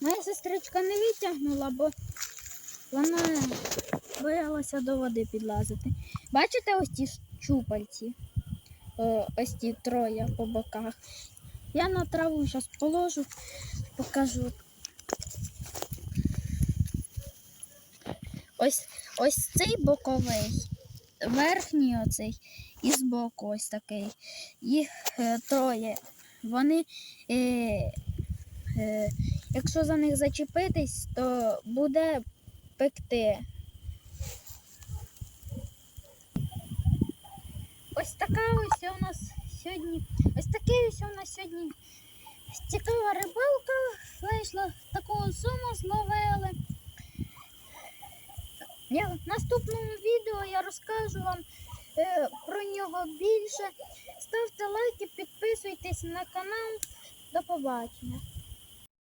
Моя сестричка не витягнула, бо вона боялася до води підлазити. Бачите ось ті щупальці? Ось ті троє по боках. Я на траву зараз положу, покажу. Ось, ось цей боковий, верхній оцей і збоку ось такий. Їх е, троє. Вони, е, е, якщо за них зачепитись, то буде пекти. Ось така ось у нас сьогодні. Ось такий ось у нас сьогодні цікава рибалка. Вийшла такого суму зловили. Я в наступному відео я розкажу вам е, про нього більше. Ставте лайки, підписуйтесь на канал. До побачення.